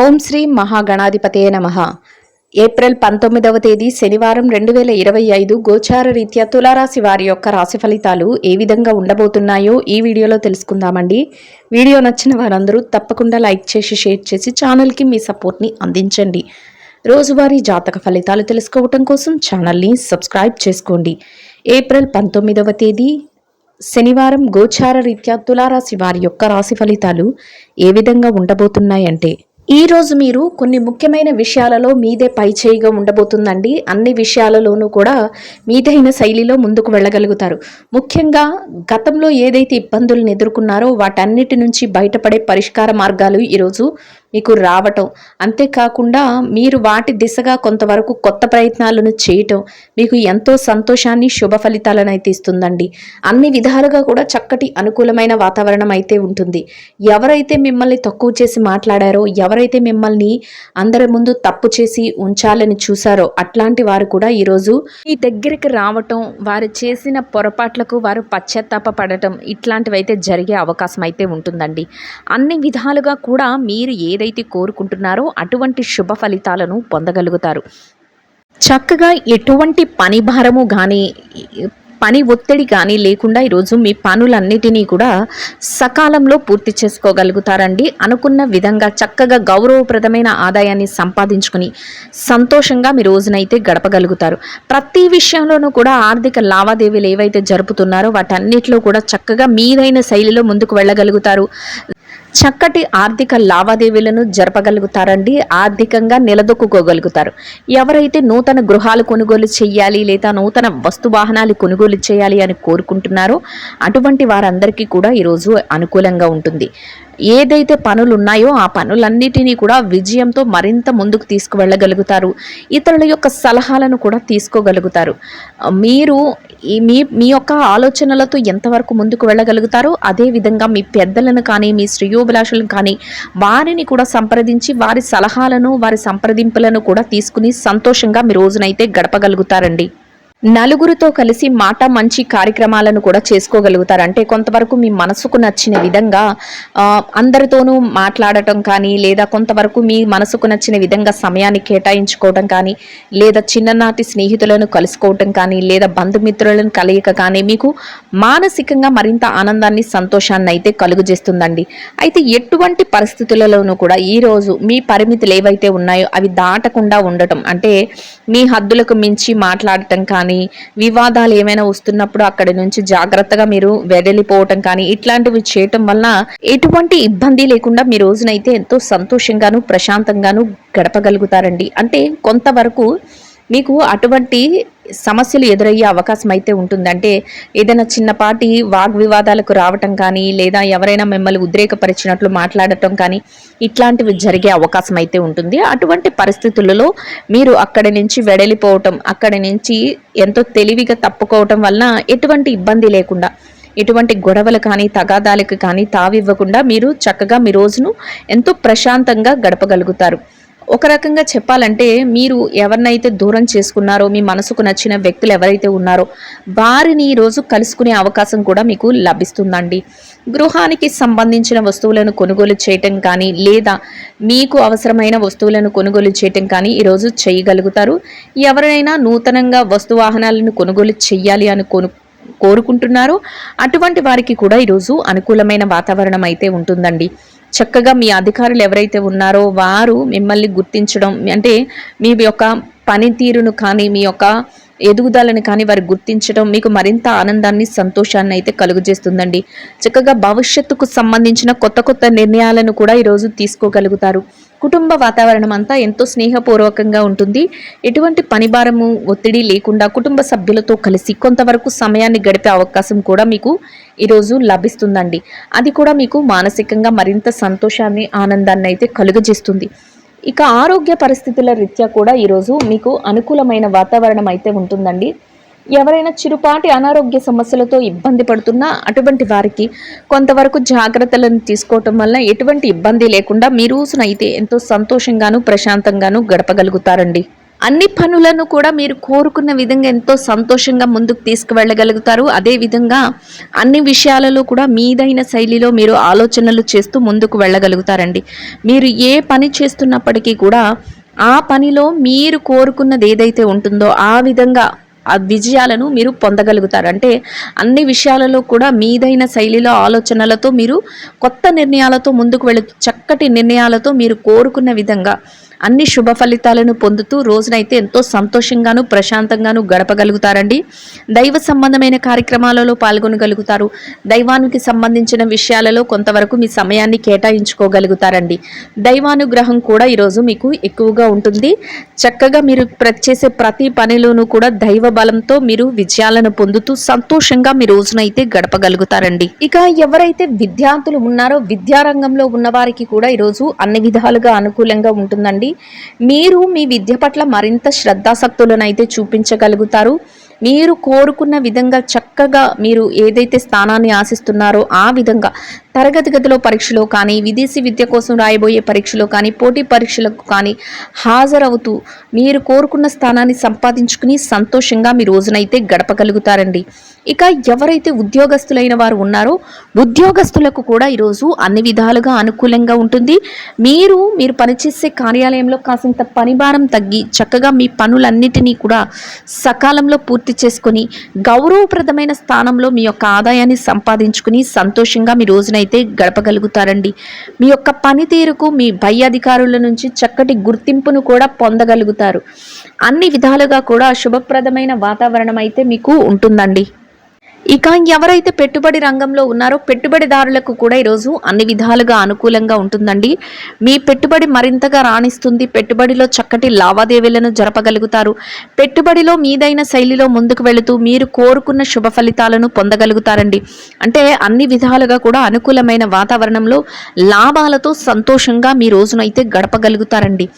ఓం శ్రీ మహాగణాధిపతే నమ. ఏప్రిల్ పంతొమ్మిదవ తేదీ శనివారం రెండు వేల ఇరవై ఐదు గోచార రీత్యా తులారాశి వారి యొక్క రాశి ఫలితాలు ఏ విధంగా ఉండబోతున్నాయో ఈ వీడియోలో తెలుసుకుందామండి. వీడియో నచ్చిన వారందరూ తప్పకుండా లైక్ చేసి షేర్ చేసి ఛానల్కి మీ సపోర్ట్ని అందించండి. రోజువారీ జాతక ఫలితాలు తెలుసుకోవటం కోసం ఛానల్ని సబ్స్క్రైబ్ చేసుకోండి. ఏప్రిల్ పంతొమ్మిదవ తేదీ శనివారం గోచార రీత్యా తులారాశి వారి యొక్క రాశి ఫలితాలు ఏ విధంగా ఉండబోతున్నాయంటే ఈరోజు మీరు కొన్ని ముఖ్యమైన విషయాలలో మీదే పై చేయిగా ఉండబోతుందండి. అన్ని విషయాలలోనూ కూడా మీదైన శైలిలో ముందుకు వెళ్ళగలుగుతారు. ముఖ్యంగా గతంలో ఏదైతే ఇబ్బందులను ఎదుర్కొన్నారో వాటన్నిటి నుంచి బయటపడే పరిష్కార మార్గాలు ఈరోజు మీకు రావటం. అంతేకాకుండా మీరు వాటి దిశగా కొంతవరకు కొత్త ప్రయత్నాలను చేయటం మీకు ఎంతో సంతోషాన్ని శుభ ఫలితాలను అయితే ఇస్తుందండి. అన్ని విధాలుగా కూడా చక్కటి అనుకూలమైన వాతావరణం అయితే ఉంటుంది. ఎవరైతే మిమ్మల్ని తక్కువ చేసి మాట్లాడారో ఎవరైతే మిమ్మల్ని అందరి ముందు తప్పు చేసి ఉంచాలని చూసారో అట్లాంటి వారు కూడా ఈరోజు మీ దగ్గరికి రావటం వారు చేసిన పొరపాట్లకు వారు పశ్చాత్తాప పడటం ఇట్లాంటివైతే జరిగే అవకాశం అయితే ఉంటుందండి. అన్ని విధాలుగా కూడా మీరు ఏ ఏదైతే కోరుకుంటున్నారో అటువంటి శుభ ఫలితాలను పొందగలుగుతారు. చక్కగా ఎటువంటి పని భారము కానీ పని ఒత్తిడి కానీ లేకుండా ఈరోజు మీ పనులన్నిటినీ కూడా సకాలంలో పూర్తి చేసుకోగలుగుతారండి. అనుకున్న విధంగా చక్కగా గౌరవప్రదమైన ఆదాయాన్ని సంపాదించుకుని సంతోషంగా మీ రోజునైతే గడపగలుగుతారు. ప్రతి విషయంలోనూ కూడా ఆర్థిక లావాదేవీలు ఏవైతే జరుపుతున్నారో వాటన్నిటిలో కూడా చక్కగా మీదైన శైలిలో ముందుకు వెళ్ళగలుగుతారు. చక్కటి ఆర్థిక లావాదేవీలను జరపగలుగుతారండి. ఆర్థికంగా నిలదొక్కుకోగలుగుతారు. ఎవరైతే నూతన గృహాలు కొనుగోలు చేయాలి లేదా నూతన వస్తు వాహనాలు కొనుగోలు చేయాలి అని కోరుకుంటున్నారో అటువంటి వారందరికీ కూడా ఈరోజు అనుకూలంగా ఉంటుంది. ఏదైతే పనులు ఉన్నాయో ఆ పనులన్నిటినీ కూడా విజయంతో మరింత ముందుకు తీసుకువెళ్ళగలుగుతారు. ఇతరుల యొక్క సలహాలను కూడా తీసుకోగలుగుతారు. మీరు మీ మీ యొక్క ఆలోచనలతో ఎంతవరకు ముందుకు వెళ్ళగలుగుతారో అదేవిధంగా మీ పెద్దలను కానీ మీ శ్రేయోభిలాషులను కానీ వారిని కూడా సంప్రదించి వారి సలహాలను వారి సంప్రదింపులను కూడా తీసుకుని సంతోషంగా మీ రోజునైతే గడపగలుగుతారండి. నలుగురితో కలిసి మాట మంచి కార్యక్రమాలను కూడా చేసుకోగలుగుతారు. అంటే కొంతవరకు మీ మనసుకు నచ్చిన విధంగా అందరితోనూ మాట్లాడటం కానీ లేదా కొంతవరకు మీ మనసుకు నచ్చిన విధంగా సమయాన్ని కేటాయించుకోవటం కానీ లేదా చిన్ననాటి స్నేహితులను కలుసుకోవటం కానీ లేదా బంధుమిత్రులను కలయిక కానీ మీకు మానసికంగా మరింత ఆనందాన్ని సంతోషాన్ని అయితే కలుగజేస్తుందండి. అయితే ఎటువంటి పరిస్థితులలోనూ కూడా ఈరోజు మీ పరిమితులు ఏవైతే ఉన్నాయో అవి దాటకుండా ఉండటం. అంటే మీ హద్దులకు మించి మాట్లాడటం కానీ వివాదాలు ఏమైనా వస్తున్నప్పుడు అక్కడి నుంచి జాగ్రత్తగా మీరు వెదలిపోవటం కానీ ఇట్లాంటివి చేయటం వల్ల ఎటువంటి ఇబ్బంది లేకుండా మీ రోజునైతే ఎంతో సంతోషంగాను ప్రశాంతంగాను గడపగలుగుతారండి. అంటే కొంతవరకు మీకు అటువంటి సమస్యలు ఎదురయ్యే అవకాశం అయితే ఉంటుందంటే ఏదైనా చిన్నపాటి వాగ్వివాదాలకు రావటం కానీ లేదా ఎవరైనా మిమ్మల్ని ఉద్రేకపరిచినట్లు మాట్లాడటం కానీ ఇట్లాంటివి జరిగే అవకాశం అయితే ఉంటుంది. అటువంటి పరిస్థితులలో మీరు అక్కడి నుంచి వెడలిపోవటం అక్కడి నుంచి ఎంతో తెలివిగా తప్పుకోవటం వలన ఎటువంటి ఇబ్బంది లేకుండా ఎటువంటి గొడవలు కానీ తగాదాలకు కానీ తావివ్వకుండా మీరు చక్కగా మీ రోజును ఎంతో ప్రశాంతంగా గడపగలుగుతారు. ఒక రకంగా చెప్పాలంటే మీరు ఎవరినైతే దూరం చేసుకున్నారో మీ మనసుకు నచ్చిన వ్యక్తులు ఎవరైతే ఉన్నారో వారిని ఈరోజు కలుసుకునే అవకాశం కూడా మీకు లభిస్తుందండి. గృహానికి సంబంధించిన వస్తువులను కొనుగోలు చేయటం కానీ లేదా మీకు అవసరమైన వస్తువులను కొనుగోలు చేయటం కానీ ఈరోజు చేయగలుగుతారు. ఎవరైనా నూతనంగా వస్తు వాహనాలను కొనుగోలు చేయాలి అని కొను కోరుకుంటున్నారో అటువంటి వారికి కూడా ఈరోజు అనుకూలమైన వాతావరణం అయితే ఉంటుందండి. చక్కగా మీ అధికారులు ఎవరైతే ఉన్నారో వారు మిమ్మల్ని గుర్తించడం అంటే మీ యొక్క పనితీరును కానీ మీ యొక్క ఎదుగుదలని కానీ వారు గుర్తించడం మీకు మరింత ఆనందాన్ని సంతోషాన్ని అయితే కలుగజేస్తుందండి. చక్కగా భవిష్యత్తుకు సంబంధించిన కొత్త కొత్త నిర్ణయాలను కూడా ఈరోజు తీసుకోగలుగుతారు. కుటుంబ వాతావరణం అంతా ఎంతో స్నేహపూర్వకంగా ఉంటుంది. ఎటువంటి పనిభారము ఒత్తిడి లేకుండా కుటుంబ సభ్యులతో కలిసి కొంతవరకు సమయాన్ని గడిపే అవకాశం కూడా మీకు ఈరోజు లభిస్తుందండి. అది కూడా మీకు మానసికంగా మరింత సంతోషాన్ని ఆనందాన్ని అయితే కలుగజేస్తుంది. ఇక ఆరోగ్య పరిస్థితుల రీత్యా కూడా ఈరోజు మీకు అనుకూలమైన వాతావరణం అయితే ఉంటుందండి. ఎవరైనా చిరుపాటి అనారోగ్య సమస్యలతో ఇబ్బంది పడుతున్నా అటువంటి వారికి కొంతవరకు జాగ్రత్తలను తీసుకోవటం వల్ల ఎటువంటి ఇబ్బంది లేకుండా మీ రోజునైతే ఎంతో సంతోషంగాను ప్రశాంతంగాను గడపగలుగుతారండి. అన్ని పనులను కూడా మీరు కోరుకున్న విధంగా ఎంతో సంతోషంగా ముందుకు తీసుకువెళ్ళగలుగుతారు. అదేవిధంగా అన్ని విషయాలలో కూడా మీదైన శైలిలో మీరు ఆలోచనలు చేస్తూ ముందుకు వెళ్ళగలుగుతారండి. మీరు ఏ పని చేస్తున్నప్పటికీ కూడా ఆ పనిలో మీరు కోరుకున్నది ఏదైతే ఉంటుందో ఆ విధంగా ఆ విజయాలను మీరు పొందగలుగుతారు. అంటే అన్ని విషయాలలో కూడా మీదైన శైలిలో ఆలోచనలతో మీరు కొత్త నిర్ణయాలతో ముందుకు వెళ్ళ చక్కటి నిర్ణయాలతో మీరు కోరుకున్న విధంగా అన్ని శుభ ఫలితాలను పొందుతూ రోజునైతే ఎంతో సంతోషంగాను ప్రశాంతంగాను గడపగలుగుతారండి. దైవ సంబంధమైన కార్యక్రమాలలో పాల్గొనగలుగుతారు. దైవానికి సంబంధించిన విషయాలలో కొంతవరకు మీ సమయాన్ని కేటాయించుకోగలుగుతారండి. దైవానుగ్రహం కూడా ఈరోజు మీకు ఎక్కువగా ఉంటుంది. చక్కగా మీరు చేసే ప్రతి పనిలోనూ కూడా దైవ బలంతో మీరు విజయాలను పొందుతూ సంతోషంగా మీ రోజునైతే గడపగలుగుతారండి. ఇక ఎవరైతే విద్యార్థులు ఉన్నారో విద్యారంగంలో ఉన్న వారికి కూడా ఈరోజు అన్ని విధాలుగా అనుకూలంగా ఉంటుందండి. మీరు మీ విద్య పట్ల మరింత శ్రద్ధాసక్తులనైతే అయితే చూపించగలుగుతారు. మీరు కోరుకున్న విధంగా చక్కగా మీరు ఏదైతే స్థానాన్ని ఆశిస్తున్నారో ఆ విధంగా తరగతి గదిలో పరీక్షలో కానీ విదేశీ విద్య కోసం రాయబోయే పరీక్షలో కానీ పోటీ పరీక్షలకు కానీ హాజరవుతూ మీరు కోరుకున్న స్థానాన్ని సంపాదించుకుని సంతోషంగా మీ రోజునైతే గడపగలుగుతారండి. ఇక ఎవరైతే ఉద్యోగస్తులైన వారు ఉన్నారో ఉద్యోగస్తులకు కూడా ఈరోజు అన్ని విధాలుగా అనుకూలంగా ఉంటుంది. మీరు మీరు పనిచేసే కార్యాలయంలో కాసింత పనిభారం తగ్గి చక్కగా మీ పనులన్నిటినీ కూడా సకాలంలో పూర్తి చేసుకుని గౌరవప్రదమైన స్థానంలో మీ యొక్క ఆదాయాన్ని సంపాదించుకుని సంతోషంగా మీ రోజునైతే అయితే గడపగలుగుతారండి. మీ యొక్క పనితీరుకు మీ పై అధికారుల నుంచి చక్కటి గుర్తింపును కూడా పొందగలుగుతారు. అన్ని విధాలుగా కూడా శుభప్రదమైన వాతావరణం అయితే మీకు ఉంటుందండి. ఇక ఎవరైతే పెట్టుబడి రంగంలో ఉన్నారో పెట్టుబడిదారులకు కూడా ఈరోజు అన్ని విధాలుగా అనుకూలంగా ఉంటుందండి. మీ పెట్టుబడి మరింతగా రాణిస్తుంది. పెట్టుబడిలో చక్కటి లావాదేవీలను జరపగలుగుతారు. పెట్టుబడిలో మీదైన శైలిలో ముందుకు వెళుతూ మీరు కోరుకున్న శుభ ఫలితాలను పొందగలుగుతారండి. అంటే అన్ని విధాలుగా కూడా అనుకూలమైన వాతావరణంలో లాభాలతో సంతోషంగా మీ రోజునైతే గడపగలుగుతారండి.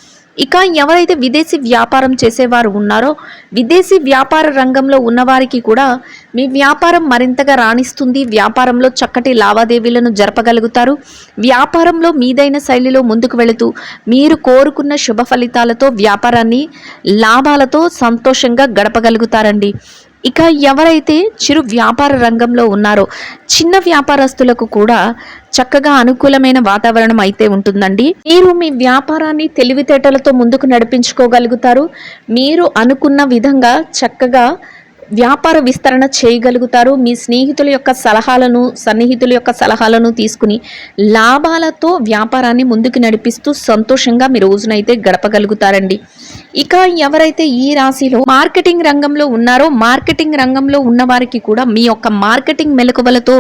ఇక ఎవరైతే విదేశీ వ్యాపారం చేసేవారు ఉన్నారో విదేశీ వ్యాపార రంగంలో ఉన్నవారికి కూడా మీ వ్యాపారం మరింతగా రాణిస్తుంది. వ్యాపారంలో చక్కటి లావాదేవీలను జరపగలుగుతారు. వ్యాపారంలో మీదైన శైలిలో ముందుకు వెళుతూ మీరు కోరుకున్న శుభ ఫలితాలతో వ్యాపారాన్ని లాభాలతో సంతోషంగా గడపగలుగుతారండి. ఇక ఎవరైతే చిరు వ్యాపార రంగంలో ఉన్నారో చిన్న వ్యాపారస్తులకు కూడా చక్కగా అనుకూలమైన వాతావరణం అయితే ఉంటుందండి. మీరు మీ వ్యాపారాన్ని తెలివితేటలతో ముందుకు నడిపించుకోగలుగుతారు. మీరు అనుకున్న విధంగా చక్కగా వ్యాపార విస్తరణ చేయగలుగుతారు. మీ స్నేహితుల యొక్క సలహాలను సన్నిహితుల యొక్క సలహాలను తీసుకుని లాభాలతో వ్యాపారాన్ని ముందుకు నడిపిస్తూ సంతోషంగా మీ రోజునైతే గడపగలుగుతారండి. ఇక ఎవరైతే ఈ రాశిలో మార్కెటింగ్ రంగంలో ఉన్నారో మార్కెటింగ్ రంగంలో ఉన్న వారికి కూడా మీ యొక్క మార్కెటింగ్ మెలకువలతో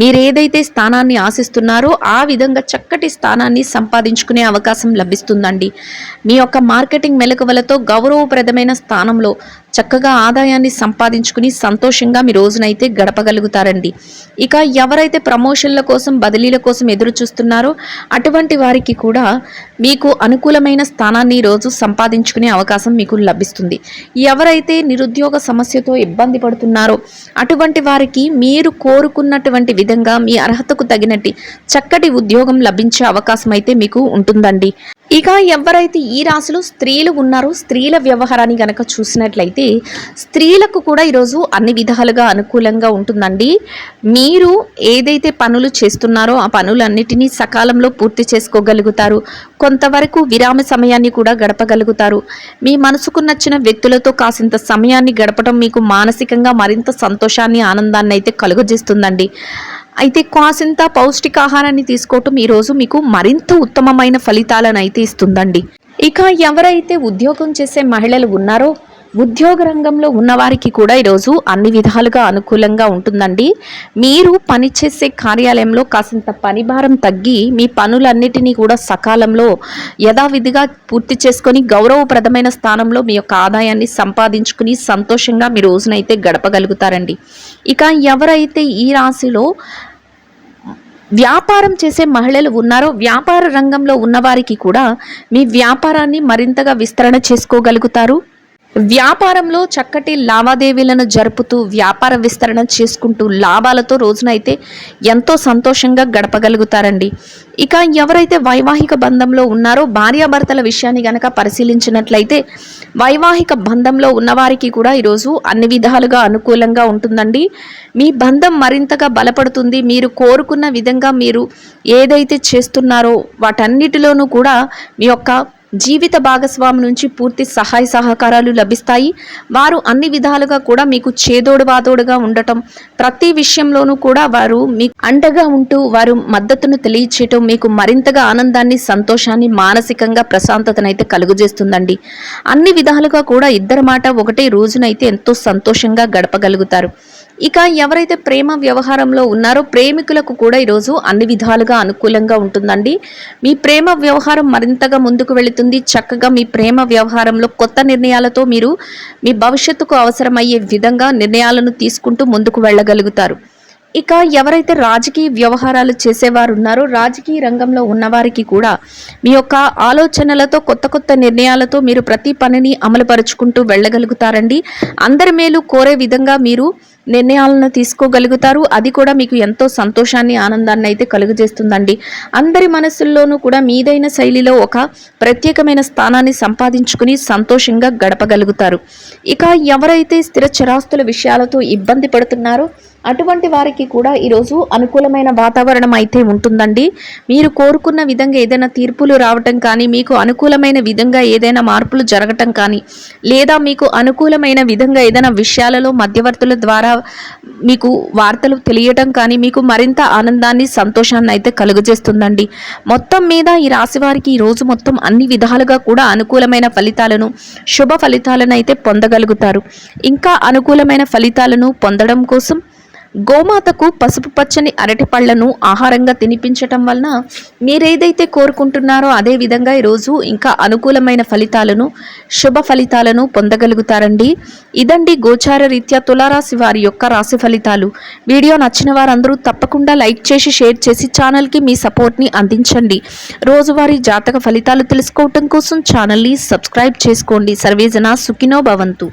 మీరు ఏదైతే స్థానాన్ని ఆశిస్తున్నారో ఆ విధంగా చక్కటి స్థానాన్ని సంపాదించుకునే అవకాశం లభిస్తుందండి. మీ యొక్క మార్కెటింగ్ మెలకువలతో గౌరవప్రదమైన స్థానంలో చక్కగా ఆదాయాన్ని సంపాదించుకుని సంతోషంగా మీ రోజునైతే గడపగలుగుతారండి. ఇక ఎవరైతే ప్రమోషన్ల కోసం బదిలీల కోసం ఎదురు చూస్తున్నారో అటువంటి వారికి కూడా మీకు అనుకూలమైన స్థానాన్ని రోజు సంపాదించుకునే అవకాశం మీకు లభిస్తుంది. ఎవరైతే నిరుద్యోగ సమస్యతో ఇబ్బంది పడుతున్నారో అటువంటి వారికి మీరు కోరుకున్నటువంటి విధంగా మీ అర్హతకు తగినట్టు చక్కటి ఉద్యోగం లభించే అవకాశం అయితే మీకు ఉంటుందండి. ఇక ఎవరైతే ఈ రాశిలో స్త్రీలు ఉన్నారో స్త్రీల వ్యవహారాన్ని గనక చూసినట్లయితే స్త్రీలకు కూడా ఈరోజు అన్ని విధాలుగా అనుకూలంగా ఉంటుందండి. మీరు ఏదైతే పనులు చేస్తున్నారో ఆ పనులన్నిటినీ సకాలంలో పూర్తి చేసుకోగలుగుతారు. కొంతవరకు విరామ సమయాన్ని కూడా గడపగలుగుతారు. మీ మనసుకు నచ్చిన వ్యక్తులతో కాసింత సమయాన్ని గడపడం మీకు మానసికంగా మరింత సంతోషాన్ని ఆనందాన్ని అయితే కలుగజేస్తుందండి. అయితే కాసింత పౌష్టికాహారాన్ని తీసుకోవటం ఈరోజు మీకు మరింత ఉత్తమమైన ఫలితాలను అయితే ఇస్తుందండి. ఇక ఎవరైతే ఉద్యోగం చేసే మహిళలు ఉన్నారో ఉద్యోగ రంగంలో ఉన్నవారికి కూడా ఈరోజు అన్ని విధాలుగా అనుకూలంగా ఉంటుందండి. మీరు పనిచేసే కార్యాలయంలో కాసింత పనిభారం తగ్గి మీ పనులన్నిటినీ కూడా సకాలంలో యథావిధిగా పూర్తి చేసుకొని గౌరవప్రదమైన స్థానంలో మీ యొక్క ఆదాయాన్ని సంపాదించుకుని సంతోషంగా మీ రోజునైతే గడపగలుగుతారండి. ఇక ఎవరైతే ఈ రాశిలో వ్యాపారం చేసే మహిళలు ఉన్నారో వ్యాపార రంగంలో ఉన్నవారికి కూడా మీ వ్యాపారాన్ని మరింతగా విస్తరణ చేసుకోగలుగుతారు. వ్యాపారంలో చక్కటి లావాదేవీలను జరుపుతూ వ్యాపార విస్తరణ చేసుకుంటూ లాభాలతో రోజునైతే ఎంతో సంతోషంగా గడపగలుగుతారండి. ఇక ఎవరైతే వైవాహిక బంధంలో ఉన్నారో భార్యాభర్తల విషయాన్ని గనక పరిశీలించినట్లయితే వైవాహిక బంధంలో ఉన్నవారికి కూడా ఈరోజు అన్ని విధాలుగా అనుకూలంగా ఉంటుందండి. మీ బంధం మరింతగా బలపడుతుంది. మీరు కోరుకున్న విధంగా మీరు ఏదైతే చేస్తున్నారో వాటన్నిటిలోనూ కూడా మీ యొక్క జీవిత భాగస్వామి నుంచి పూర్తి సహాయ సహకారాలు లభిస్తాయి. వారు అన్ని విధాలుగా కూడా మీకు చేదోడు వాదోడుగా ఉండటం ప్రతి విషయంలోనూ కూడా వారు మీకు అండగా ఉంటూ వారు మద్దతును తెలియచేయటం మీకు మరింతగా ఆనందాన్ని సంతోషాన్ని మానసికంగా ప్రశాంతతనైతే కలుగజేస్తుందండి. అన్ని విధాలుగా కూడా ఇద్దరి మాట ఒకటే రోజునైతే ఎంతో సంతోషంగా గడపగలుగుతారు. ఇక ఎవరైతే ప్రేమ వ్యవహారంలో ఉన్నారో ప్రేమికులకు కూడా ఈరోజు అన్ని విధాలుగా అనుకూలంగా ఉంటుందండి. మీ ప్రేమ వ్యవహారం మరింతగా ముందుకు వెళుతుంది. చక్కగా మీ ప్రేమ వ్యవహారంలో కొత్త నిర్ణయాలతో మీరు మీ భవిష్యత్తుకు అవసరమయ్యే విధంగా నిర్ణయాలను తీసుకుంటూ ముందుకు వెళ్ళగలుగుతారు. ఇక ఎవరైతే రాజకీయ వ్యవహారాలు చేసేవారు ఉన్నారో రాజకీయ రంగంలో ఉన్నవారికి కూడా మీ యొక్క ఆలోచనలతో కొత్త కొత్త నిర్ణయాలతో మీరు ప్రతి పనిని అమలుపరుచుకుంటూ వెళ్ళగలుగుతారండి. అందరి మేలు కోరే విధంగా మీరు నిర్ణయాలను తీసుకోగలుగుతారు. అది కూడా మీకు ఎంతో సంతోషాన్ని ఆనందాన్ని అయితే కలుగజేస్తుందండి. అందరి మనసుల్లోనూ కూడా మీదైన శైలిలో ఒక ప్రత్యేకమైన స్థానాన్ని సంపాదించుకుని సంతోషంగా గడపగలుగుతారు. ఇక ఎవరైతే స్థిర చరాస్తుల విషయాలతో ఇబ్బంది పడుతున్నారో అటువంటి వారికి కూడా ఈరోజు అనుకూలమైన వాతావరణం అయితే ఉంటుందండి. మీరు కోరుకున్న విధంగా ఏదైనా తీర్పులు రావటం కానీ మీకు అనుకూలమైన విధంగా ఏదైనా మార్పులు జరగటం కానీ లేదా మీకు అనుకూలమైన విధంగా ఏదైనా విషయాలలో మధ్యవర్తుల ద్వారా మీకు వార్తలు తెలియటం కానీ మీకు మరింత ఆనందాన్ని సంతోషాన్ని అయితే కలుగజేస్తుందండి. మొత్తం మీద ఈ రాశి వారికి ఈ రోజు మొత్తం అన్ని విధాలుగా కూడా అనుకూలమైన ఫలితాలను శుభ ఫలితాలను అయితే పొందగలుగుతారు. ఇంకా అనుకూలమైన ఫలితాలను పొందడం కోసం గోమాతకు పసుపు పచ్చని అరటిపళ్ళను ఆహారంగా తినిపించటం వలన మీరేదైతే కోరుకుంటున్నారో అదే విధంగా ఈరోజు ఇంకా అనుకూలమైన ఫలితాలను శుభ ఫలితాలను పొందగలుగుతారండి. ఇదండి గోచార రీత్యా తులారాశి వారి యొక్క రాశి ఫలితాలు. వీడియో నచ్చిన వారందరూ తప్పకుండా లైక్ చేసి షేర్ చేసి ఛానల్కి మీ సపోర్ట్ని అందించండి. రోజువారీ జాతక ఫలితాలు తెలుసుకోవటం కోసం ఛానల్ని సబ్స్క్రైబ్ చేసుకోండి. సర్వేజన సుఖినో భవంతు.